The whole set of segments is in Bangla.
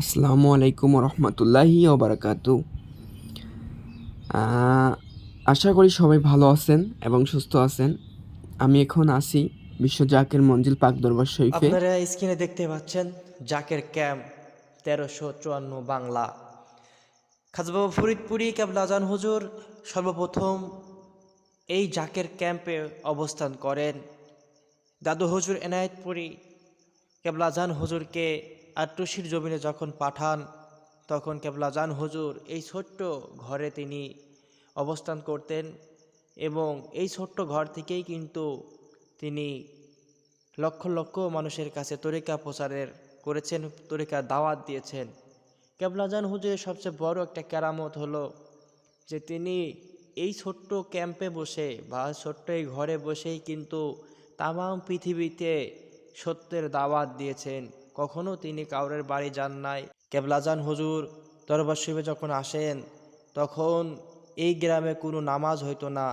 আসসালামু আলাইকুম রহমতুল্লাহি ওবরাকাতু আশা করি সবাই ভালো আছেন এবং সুস্থ আছেন। আমি এখন আসি বিশ্ব জাকের মঞ্জিল পাক দরবার শরীফে। আপনারা স্ক্রিনে দেখতে পাচ্ছেন জাকের ক্যাম্প তেরোশো চুয়ান্ন বাংলা। খাজবাবা ফরিদপুরি ক্যাবলাজান হুজুর সর্বপ্রথম এই জাকের ক্যাম্পে অবস্থান করেন। দাদু হুজুর এনায়েতপুরি কেবলাজান হুজুরকে আট্টুসির জমিনে যখন পাঠান, তখন কেবলাজান হুজুর, এই ছোট্ট ঘরে তিনি অবস্থান করতেন এবং এই ছোট্ট ঘর থেকেই কিন্তু তিনি লক্ষ লক্ষ মানুষের কাছে তরিকা প্রচারের করেছেন, তরিকা দাওয়াত দিয়েছেন। কেবলাজান হুজুরের সবচেয়ে বড় একটা কেরামত হলো যে তিনি এই ছোট্ট ক্যাম্পে বসে বা ছোট্ট এই ঘরে বসেই কিন্তু তামাম পৃথিবীতে সত্যের দাওয়াত দিয়েছেন। কখনো তিনি কাউরের বাড়ি যান নাই। কেবলাজান হুজুর, দরবার শিবে যখন আসেন, তখন এই গ্রামে কোনো নামাজ হইতো না।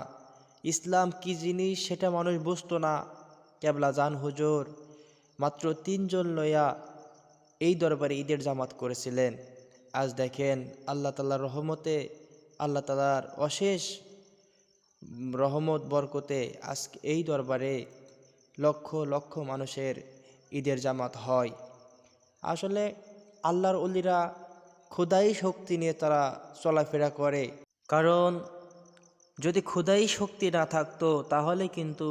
ইসলাম কি জিনিস সেটা মানুষ বুঝতো না। কেবলা জান হুজুর, মাত্র তিনজন লইয়া এই দরবারে ঈদের জামাত করেছিলেন। আজ দেখেন আল্লাহ তাল্লাহর রহমতে, আল্লাহ তালার অশেষ রহমত, বরকতে আজকে এই দরবারে লক্ষ লক্ষ মানুষের ঈদের জামাত হয়। আসলে আল্লাহর অলিরা খোদাই শক্তি নিয়ে তারা চলাফেরা করে। কারণ যদি খোদাই শক্তি না থাকতো, তাহলে কিন্তু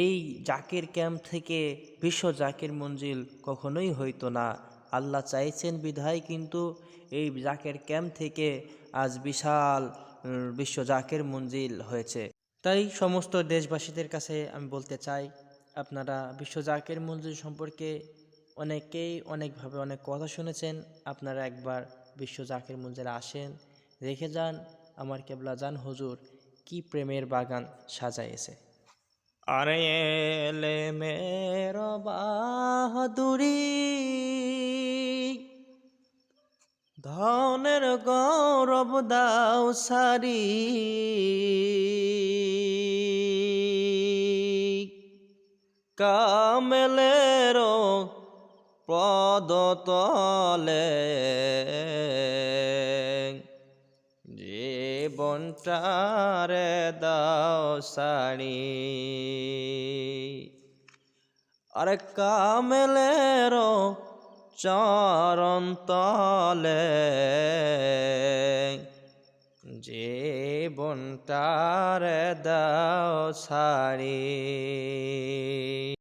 এই জাকির ক্যাম্প থেকে বিশ্ব জাকির মঞ্জিল কখনোই হইতো না। আল্লাহ চাইছেন বিধায় কিন্তু এই জাকের ক্যাম্প থেকে আজ বিশাল বিশ্ব জাকের মঞ্জিল হয়েছে। তাই সমস্ত দেশবাসীদের কাছে আমি বলতে চাই, আপনারা বিশ্ব জাকের মঞ্জিল সম্পর্কে অনেকেই অনেকভাবে অনেক কথা শুনেছেন। আপনারা একবার বিশ্ব জাকের মঞ্জিলে আসেন রেখে যান আমার কেবলা যান হুজুর কি প্রেমের বাগান সাজাইছে। আরে এলে মের বাহাদুরি, ধনের গৌরব দাও সারি। কামেলের পদতলে জীবনটারে দাও সারি আরে কামেলের চরণ তলে। জীবনটারে দাও সারি